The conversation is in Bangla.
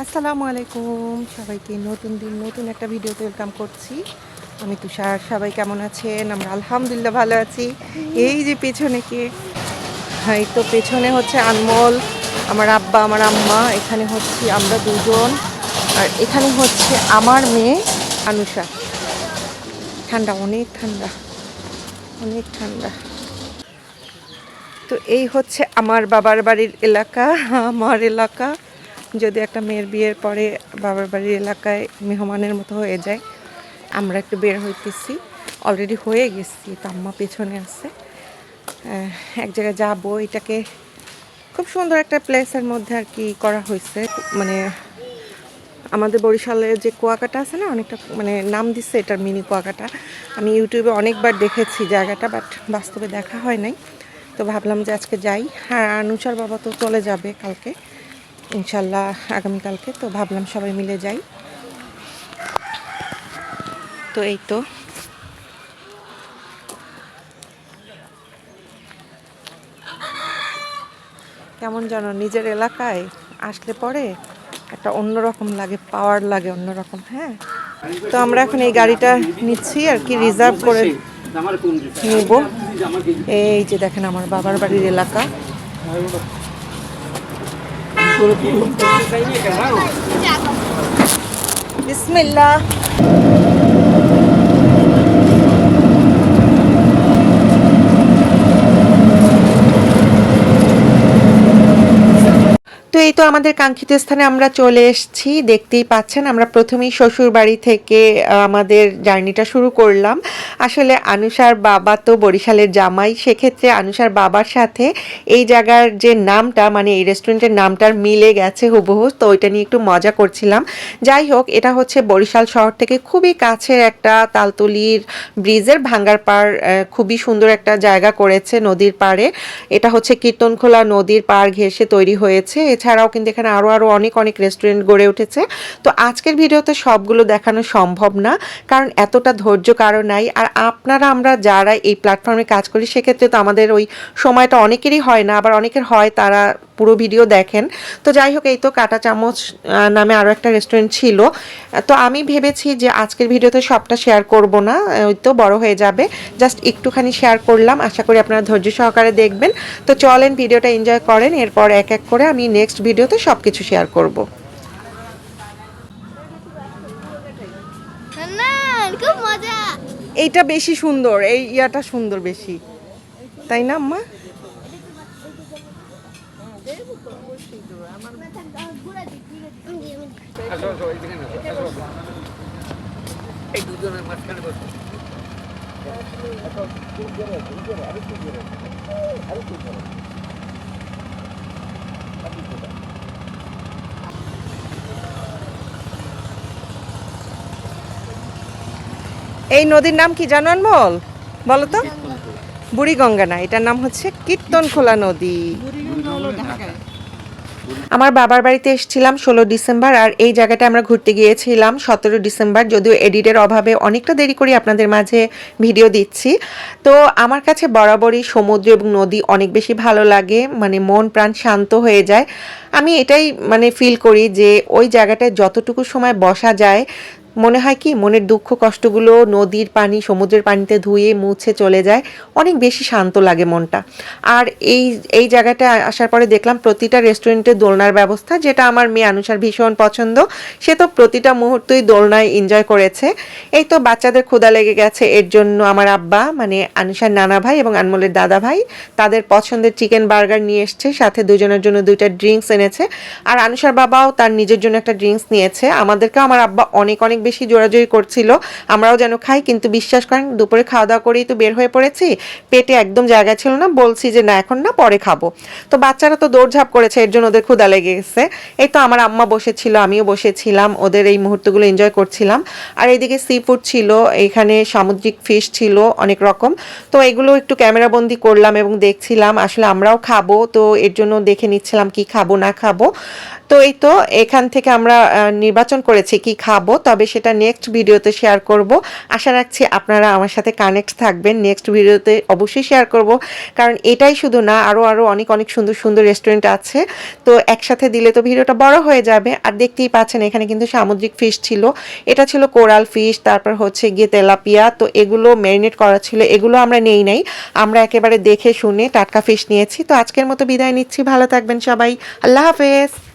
আসসালামু আলাইকুম। সবাইকে নতুন দিন, নতুন একটা ভিডিওতে ওয়েলকাম করছি। আমি তুষার। সবাই কেমন আছেন? আমরা আলহামদুলিল্লাহ ভালো আছি। এই যে পেছনে কে? এই তো পেছনে হচ্ছে আনমোল, আমার আব্বা, আমার আম্মা, এখানে হচ্ছে আমরা দুজন। আর এখানে হচ্ছে আমার মেয়ে আনুষা। ঠান্ডা, অনেক ঠান্ডা অনেক ঠান্ডা। তো এই হচ্ছে আমার বাবার বাড়ির এলাকা, আমার এলাকা। যদি একটা মেয়ের বিয়ের পরে বাবার বাড়ির এলাকায় মেহমানের মতো হয়ে যায়, আমরা একটু বের হইতেছি। অলরেডি হয়ে গেছি, তো আম্মা পেছনে আছে। এক জায়গায় যাব, এটাকে খুব সুন্দর একটা প্লেসের মধ্যে আর কি করা হয়েছে মানে আমাদের বরিশালের যে কুয়াকাটা আছে না, অনেকটা মানে নাম দিচ্ছে এটার মিনি কুয়াকাটা। আমি ইউটিউবে অনেকবার দেখেছি জায়গাটা বাট বাস্তবে দেখা হয় নাই। তো ভাবলাম যে আজকে যাই। হ্যাঁ আনুষার বাবা তো চলে যাবে কালকে। ইনশাল্লাহ আগামীকালকে তো ভাবলাম সবাই মিলে যাই। তো এই তো। কেমন জানো নিজের এলাকায় আসলে পরে একটা অন্যরকম লাগে পাওয়ার লাগে অন্যরকম হ্যাঁ? তো আমরা এখন এই গাড়িটা নিচ্ছি আর কি রিজার্ভ করে নেব। এই যে দেখেন আমার বাবার বাড়ির এলাকা। बिस्मिल्लाह এই তো আমাদের কাঙ্ক্ষিত স্থানে আমরা চলে এসেছি, দেখতেই পাচ্ছেন আমরা প্রথমেই শ্বশুর বাড়ি থেকে আমাদের জার্নিটা শুরু করলাম। আসলে আনুষার বাবা তো বরিশালের জামাই, সেক্ষেত্রে আনুষার বাবার সাথে এই জায়গার যে নামটা মানে এই রেস্টুরেন্টের নামটার মিলে গেছে হুবহু, তো ওইটা নিয়ে একটু মজা করছিলাম। যাই হোক, এটা হচ্ছে বরিশাল শহর থেকে খুবই কাছের একটা তালতলির ব্রিজের ভাঙ্গার পাড় খুবই সুন্দর একটা জায়গা করেছে নদীর পাড়ে। এটা হচ্ছে কীর্তনখোলা নদীর পাড় ঘেঁষে তৈরি হয়েছে। এছাড়াও কিন্তু এখানে আরও আরও অনেক অনেক রেস্টুরেন্ট গড়ে উঠেছে। তো আজকের ভিডিওতে সবগুলো দেখানো সম্ভব না, কারণ এতটা ধৈর্য কারও নাই। আর আপনারা, আমরা যারা এই প্ল্যাটফর্মে কাজ করি, সেক্ষেত্রে তো আমাদের ওই সময়টা অনেকেরই হয় না, আবার অনেকের হয় তারা পুরো ভিডিও দেখেন। তো যাই হোক এই তো কাটা চামচ নামে আরও একটা রেস্টুরেন্ট ছিল। তো আমি ভেবেছি যে আজকের ভিডিওতে সবটা শেয়ার করব না ওই তো বড় হয়ে যাবে। জাস্ট একটুখানি শেয়ার করলাম। আশা করি আপনারা ধৈর্য সহকারে দেখবেন। তো চলেন ভিডিওটা এনজয় করেন। এরপর এক এক করে আমি নেক্সট ভিডিওতে সব কিছু শেয়ার করব এইটা বেশি সুন্দর। এই ইয়াটা সুন্দর বেশি। তাই না আম্মা? এই দুজনের মাঝখানে বসো। এই নদীর নাম কি জানো আনমল? বলো তো। বুড়িগঙ্গা না এটার নাম হচ্ছে কীর্তনখোলা নদী। আমার বাবার বাড়িতে এসেছিলাম ষোলো ডিসেম্বর আর এই জায়গাটা আমরা ঘুরতে গিয়েছিলাম সতেরো ডিসেম্বর। যদিও এডিটের অভাবে অনেকটা দেরি করে আপনাদের মাঝে ভিডিও দিচ্ছি। তো আমার কাছে বরাবরই সমুদ্র এবং নদী অনেক বেশি ভালো লাগে মানে মন প্রাণ শান্ত হয়ে যায়। আমি এটাই মানে ফিল করি যে ওই জায়গাটায় যতটুকু সময় বসা যায় মনে হয় কি, মনের দুঃখ কষ্টগুলো নদীর পানি, সমুদ্রের পানিতে ধুয়ে মুছে চলে যায়, অনেক বেশি শান্ত লাগে মনটা। আর এই এই জায়গাটা আসার পরে দেখলাম প্রতিটা রেস্টুরেন্টে দোলনার ব্যবস্থা, যেটা আমার মেয়ে আনুষার ভীষণ পছন্দ। সে তো প্রতিটা মুহূর্তই দোলনায় এনজয় করেছে। এই তো বাচ্চাদের ক্ষুদা লেগে গেছে, এর জন্য আমার আব্বা মানে আনুষার নানা ভাই এবং আনমোলের দাদা ভাই, তাদের পছন্দের চিকেন বার্গার নিয়ে এসছে, সাথে দুজনের জন্য দুইটা ড্রিঙ্কস এনেছে। আর আনুষার বাবাও তার নিজের জন্য একটা ড্রিঙ্কস নিয়েছে। আমাদেরকেও আমার আব্বা অনেক অনেক বেশি জোরাজোরি করছিল। আমরাও যেন খাই, কিন্তু বিশ্বাস করেন, দুপুরে খাওয়া দাওয়া করেই তো বের হয়ে পড়েছি। পেটে একদম জায়গা ছিল না, বলছি যে না, এখন না, পরে খাব। তো বাচ্চারা তো দৌড়ঝাঁপ করেছে, এর জন্য ওদের ক্ষুদা লেগে গেছে এই তো আমার আম্মা বসেছিল, আমিও বসেছিলাম, ওদের এই মুহূর্তগুলো এনজয় করছিলাম। আর এইদিকে সি ফুড ছিল, এখানে সামুদ্রিক ফিশ ছিল, অনেক রকম। তো এগুলো একটু ক্যামেরাবন্দি করলাম এবং দেখছিলাম, আসলে আমরাও খাব, তো এর জন্য দেখে নিচ্ছিলাম কি খাব, না খাব। তো এই তো, এখান থেকে আমরা নির্বাচন করেছি কি খাব, তবে সেটা নেক্সট ভিডিওতে শেয়ার করব। আশা রাখছি আপনারা আমার সাথে কানেক্ট থাকবেন। নেক্সট ভিডিওতে অবশ্যই শেয়ার করব। কারণ এটাই শুধু না আরও আরও অনেক অনেক সুন্দর সুন্দর রেস্টুরেন্ট আছে। তো একসাথে দিলে তো ভিডিওটা বড় হয়ে যাবে। আর দেখতেই পাচ্ছেন, এখানে কিন্তু সামুদ্রিক ফিশ ছিল। এটা ছিল কোরাল ফিশ তারপর হচ্ছে গিয়ে তেলাপিয়া। তো এগুলো ম্যারিনেট করা ছিল। এগুলো আমরা নেই নাই। আমরা একেবারে দেখে শুনে টাটকা ফিশ নিয়েছি। তো আজকের মতো বিদায় নিচ্ছি। ভালো থাকবেন সবাই। আল্লাহ হাফেজ।